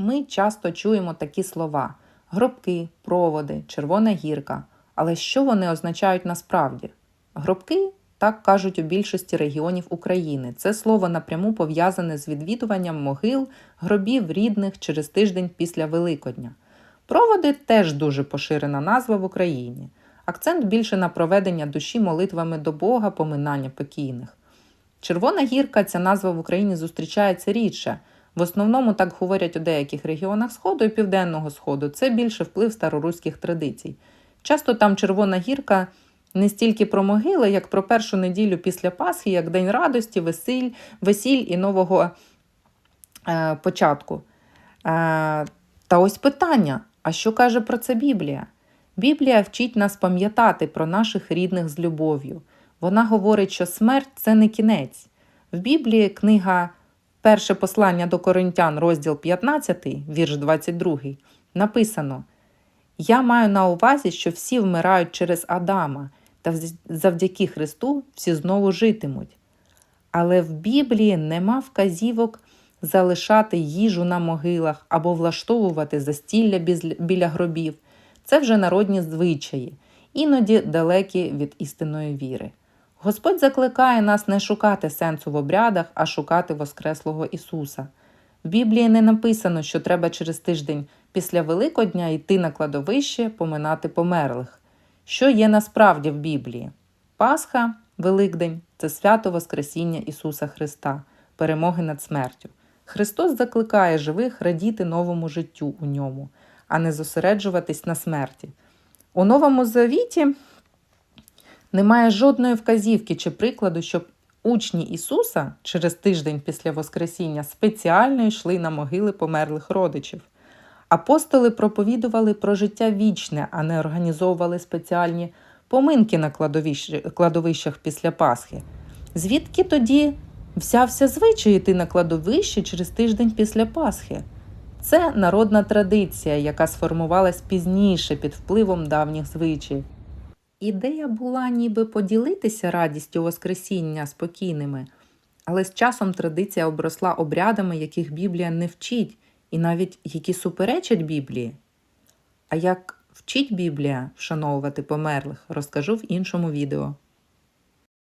ми часто чуємо такі слова: гробки, проводи, червона гірка. Але що вони означають насправді? Гробки так кажуть у більшості регіонів України. Це слово напряму пов'язане з відвідуванням могил, гробів рідних через тиждень після Великодня. Проводи теж дуже поширена назва в Україні. Акцент більше на проведення душі молитвами до Бога, поминання покійних. Червона гірка ця назва в Україні зустрічається рідше. В основному так говорять у деяких регіонах Сходу і Південного Сходу. Це більше вплив староруських традицій. Часто там Червона гірка не стільки про могили, як про першу неділю після Пасхи, як День радості, весіль, весіль і нового е, початку. Е, та ось питання: а що каже про це Біблія? Біблія вчить нас пам'ятати про наших рідних з любов'ю. Вона говорить, що смерть це не кінець. В Біблії книга Перше послання до Коринтян, розділ 15, вірш 22, написано: Я маю на увазі, що всі вмирають через Адама, та завдяки Христу всі знову житимуть. Але в Біблії нема вказівок залишати їжу на могилах або влаштовувати застілля біля гробів. Це вже народні звичаї, іноді далекі від істинної віри. Господь закликає нас не шукати сенсу в обрядах, а шукати Воскреслого Ісуса. В Біблії не написано, що треба через тиждень після Великодня йти на кладовище, поминати померлих. Що є насправді в Біблії? Пасха, Великдень це свято Воскресіння Ісуса Христа, перемоги над смертю. Христос закликає живих радіти новому життю у ньому, а не зосереджуватись на смерті. У Новому Завіті немає жодної вказівки чи прикладу, щоб учні Ісуса через тиждень після Воскресіння спеціально йшли на могили померлих родичів. Апостоли проповідували про життя вічне, а не організовували спеціальні поминки на кладовищах після Пасхи. Звідки тоді взявся звичай йти на кладовище через тиждень після Пасхи? Це народна традиція, яка сформувалась пізніше під впливом давніх звичаїв. Ідея була ніби поділитися радістю Воскресіння спокійними, але з часом традиція обросла обрядами, яких Біблія не вчить, і навіть які суперечать Біблії. А як вчить Біблія вшановувати померлих, розкажу в іншому відео.